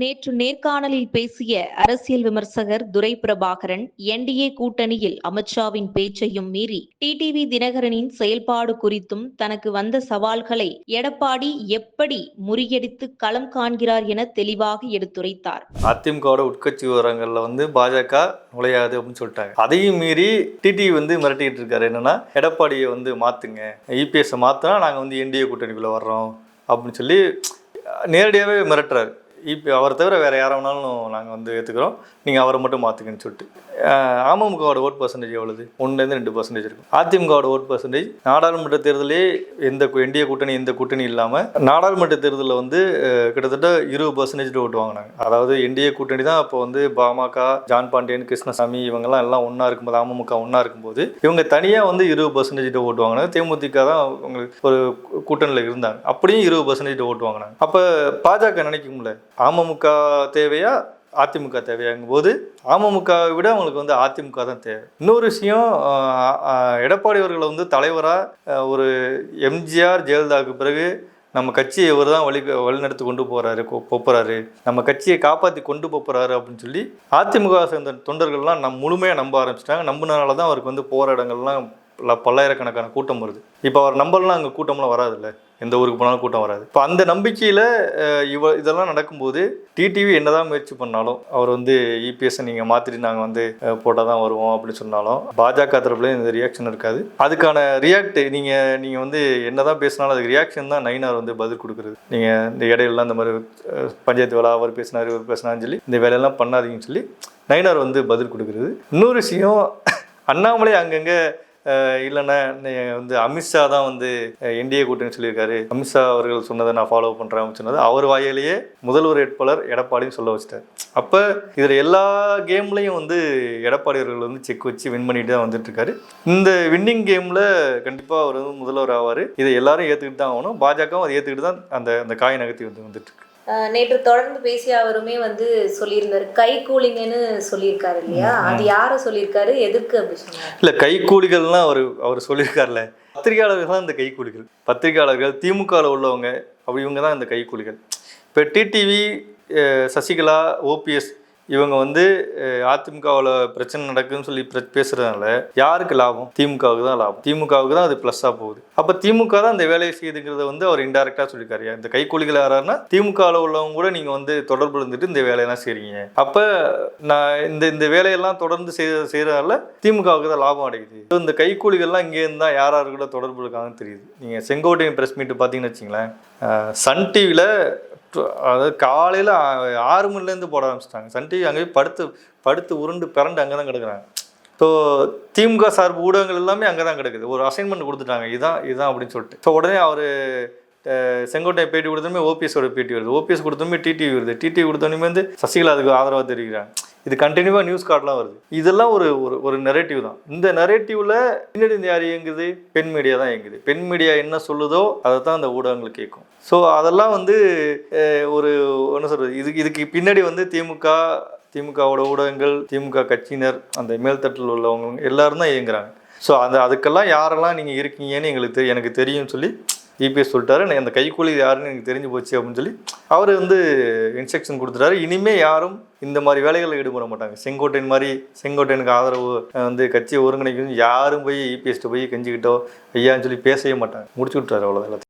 நேற்று நேர்காணலில் பேசிய அரசியல் விமர்சகர் துரை பிரபாகரன் என்டிஏ கூட்டணியில் அமித்ஷாவின் பேச்சையும் மீறி டிடிவி தினகரனின் செயல்பாடு குறித்தும் தனக்கு வந்த சவால்களை எடப்பாடி எப்படி முறியடித்து களம் காண்கிறார் என தெளிவாக எடுத்துரைத்தார். அதிமுகவோட உட்கட்சி விவரங்கள்ல வந்து பாஜக நுழையாது அப்படின்னு சொல்லிட்டாங்க. அதையும் மீறி டிடிவி வந்து மிரட்டிக்கிட்டு இருக்காரு. என்னன்னா எடப்பாடியை வந்து மாத்துங்க. இபிஎஸ் மாத்தினா நாங்கள் வந்து என்டிஏ கூட்டணிக்குள்ள வர்றோம் அப்படின்னு சொல்லி நேரடியாகவே மிரட்டுறாரு. இப்போ அவரை தவிர வேறு யாரை வேணாலும் நாங்கள் வந்து ஏற்றுக்கிறோம் நீங்கள் அவரை மட்டும் மாற்றுக்குன்னு சொல்லிட்டு. அமமுகவோட ஓட் பர்சன்டேஜ் எவ்வளவு? ஒன்றுலேருந்து ரெண்டு பர்சன்டேஜ் இருக்கும். அதிமுகவோட ஓட் பர்சன்டேஜ் நாடாளுமன்ற தேர்தலே எந்த என்டிஏ கூட்டணி எந்த கூட்டணி இல்லாமல் நாடாளுமன்ற தேர்தலில் வந்து கிட்டத்தட்ட இருபது பர்சன்டேஜ் ஓட்டு வாங்கினாங்க. அதாவது என்டிஏ கூட்டணி தான் அப்போ வந்து பாமக ஜான் பாண்டியன் கிருஷ்ணசாமி இவங்கெல்லாம் எல்லாம் ஒன்றா இருக்கும்போது அமமுக ஒன்றா இருக்கும்போது இவங்க தனியாக வந்து இருபது பர்சன்டேஜ் ஓட்டு வாங்கினாங்க. தேமுதிக தான் அவங்களுக்கு ஒரு கூட்டணியில் இருந்தாங்க. அப்படியும் இருபது பர்சன்டேஜ் ஓட்டு வாங்கினாங்க. அப்போ பாஜக நினைக்கும்ல அமமுக தேவையா அதிமுக தேவையாங்கும் போது அமமுகவை விட அவங்களுக்கு வந்து அதிமுக தான் தேவை. இன்னொரு விஷயம் எடப்பாடி அவர்களை வந்து தலைவராக ஒரு எம்ஜிஆர் ஜெயலலிதாவுக்கு பிறகு நம்ம கட்சியை இவர் தான் வழி வழிநடத்தி கொண்டு போகிறாரு போகிறாரு நம்ம கட்சியை காப்பாற்றி கொண்டு போகிறாரு அப்படின்னு சொல்லி அதிமுக சேர்ந்த தொண்டர்கள்லாம் நம் முழுமையாக நம்ப ஆரம்பிச்சிட்டாங்க. நம்பினால தான் அவருக்கு வந்து போகிற இடங்கள்லாம் பல்லாயிரக்கணக்கான கூட்டம் வருது. இப்போ அவர் நம்பலாம் அங்கே கூட்டம்லாம் வராதுல்ல? எந்த ஊருக்கு போனாலும் கூட்டம் வராது. இப்போ அந்த நம்பிக்கையில் இவ இதெல்லாம் நடக்கும்போது டிடிவி என்னதான் முயற்சி பண்ணாலும் அவர் வந்து இபிஎஸ்ஸை நீங்கள் மாற்றிட்டு நாங்கள் வந்து போட்டால் தான் வருவோம் அப்படின்னு சொன்னாலும் பாஜக தரப்புல இந்த ரியாக்ஷன் இருக்காது. அதுக்கான ரியாக்ட் நீங்கள் நீங்கள் வந்து என்னதான் பேசினாலும் அதுக்கு ரியாக்ஷன் தான் நைனார் வந்து பதில் கொடுக்குறது. நீங்கள் இந்த இடையிலலாம் இந்த மாதிரி பஞ்சாயத்து வேலை அவர் பேசினார் இவர் பேசினான்னு சொல்லி இந்த வேலையெல்லாம் பண்ணாதீங்கன்னு சொல்லி நைனார் வந்து பதில் கொடுக்குறது. இன்னொரு விஷயம் அண்ணாமலை அங்கங்கே இல்லைன்னா வந்து அமித்ஷா தான் வந்து என்டிஏ கூட்டணி சொல்லியிருக்காரு. அமித்ஷா அவர்கள் சொன்னதை நான் ஃபாலோ பண்ணுறேன் அப்படின்னு சொன்னது அவர் வாயிலேயே முதல்வர் வேட்பாளர் எடப்பாடின்னு சொல்ல வச்சிட்டார் அப்போ இதில் எல்லா கேம்லையும் வந்து எடப்பாடி அவர்கள் வந்து செக் வச்சு வின் பண்ணிட்டு தான் வந்துட்டுருக்காரு இந்த வின்னிங் கேமில் கண்டிப்பாக அவர் வந்து முதல்வர் ஆவார். இதை எல்லாரும் ஏற்றுக்கிட்டு தான் ஆகணும். பாஜகவும் அதை ஏற்றுக்கிட்டு தான் அந்த அந்த காய் நகர்த்தி வந்து வந்துட்டு இருக்கு. நேற்று தொடர்ந்து பேசிய அவருமே வந்து சொல்லியிருந்தாரு. கை கூலிங்கன்னு சொல்லியிருக்காரு இல்லையா? அது யாரை சொல்லியிருக்காரு? எதற்கு அப்படி சொன்னாரு? இல்லை கைக்கூலிகள்லாம் அவர் அவர் சொல்லியிருக்கார்ல பத்திரிகையாளர்கள் தான் இந்த கைக்கூலிகள் பத்திரிகையாளர்கள் திமுகவில் உள்ளவங்க அப்படி இவங்க தான் இந்த கைக்கூலிகள் இப்போ டிடிவி சசிகலா ஓபிஎஸ் இவங்க வந்து அதிமுகவில் பிரச்சனை நடக்குதுன்னு சொல்லி பேசுறதுனால யாருக்கு லாபம்? திமுகவுக்கு தான் லாபம். திமுகவுக்கு தான் அது ப்ளஸ்ஸாக போகுது. அப்போ திமுக தான் இந்த வேலையை செய்யுதுங்கிறத வந்து அவர் இன்டெரக்டாக சொல்லியிருக்காரு. இந்த கைக்கூலிகள் யாராருன்னா திமுகவில் உள்ளவங்க கூட நீங்கள் வந்து தொடர்பு இருந்துட்டு இந்த வேலையெல்லாம் செய்றீங்க. அப்போ நான் இந்த இந்த வேலையெல்லாம் தொடர்ந்து செய்ய செய்கிறதால திமுகவுக்கு தான் லாபம் அடையுது. இந்த கைக்கூலிகள்லாம் இங்கே இருந்தால் யார் யார் கூட தொடர்பு இருக்காங்கன்னு தெரியுது. நீங்கள் செங்கோட்டையன் ப்ரெஸ் மீட் பார்த்தீங்கன்னு வச்சிங்களேன் சன் டிவியில் அதாவது காலையில் ஆறு மணிலேருந்து போட ஆரம்பிச்சிட்டாங்க. சன் டிவி அங்கே போய் படுத்து படுத்து உருண்டு பிறண்டு அங்கே தான் கிடக்குறாங்க. ஸோ திமுக சார்பு ஊடகங்கள் எல்லாமே அங்கே தான் கிடக்குது. ஒரு அசைன்மெண்ட் கொடுத்துட்டாங்க. இதுதான் இதுதான் அப்படின்னு சொல்லிட்டு. ஸோ உடனே அவர் செங்கோட்டையை பேட்டி கொடுத்தோமே ஓபிஎஸோட பேட்டி வருது. ஓபிஎஸ் கொடுத்தோமே டிடிவி வருது. டிடிவி கொடுத்தோமே வந்து சசிகலா அதுக்கு ஆதரவாக தெரிவிக்கிறாங்க. இது கண்டினியூவாக நியூஸ் கார்டெலாம் வருது. இதெல்லாம் ஒரு ஒரு ஒரு நெரேட்டிவ் தான். இந்த நெரேட்டிவில் பின்னாடி இந்த யார் இயங்குது? பெண் மீடியா தான் இயங்குது. பெண் மீடியா என்ன சொல்லுதோ அதை தான் அந்த ஊடகங்கள் கேட்கும். ஸோ அதெல்லாம் வந்து ஒரு என்ன சொல்கிறது இதுக்கு இதுக்கு பின்னாடி வந்து திமுக திமுகவோட ஊடகங்கள் திமுக கட்சியினர் அந்த மேல்தட்டில் உள்ளவங்க எல்லாரும் தான் இயங்குறாங்க. ஸோ அந்த அதுக்கெல்லாம் யாரெல்லாம் நீங்கள் இருக்கீங்கன்னு எங்களுக்கு எனக்கு தெரியும்னு சொல்லி இபிஎஸ் சொல்லிட்டாரு. அந்த கைக்கூலி யாருன்னு எனக்கு தெரிஞ்சு போச்சு அப்படின்னு சொல்லி அவர் வந்து இன்ஸ்ட்ரக்ஷன் கொடுத்துட்டாரு. இனிமே யாரும் இந்த மாதிரி வேலைகளில் ஈடுபட மாட்டாங்க. செங்கோட்டையன் மாதிரி செங்கோட்டையனுக்கு ஆதரவு வந்து கட்சியை ஒருங்கிணைக்கணும் யாரும் போய் இபிஎஸ்ட்டு போய் கெஞ்சிக்கிட்டோ ஐயான்னு சொல்லி பேசவே மாட்டாங்க. முடிச்சு விட்டுறாரு அவ்வளோதான்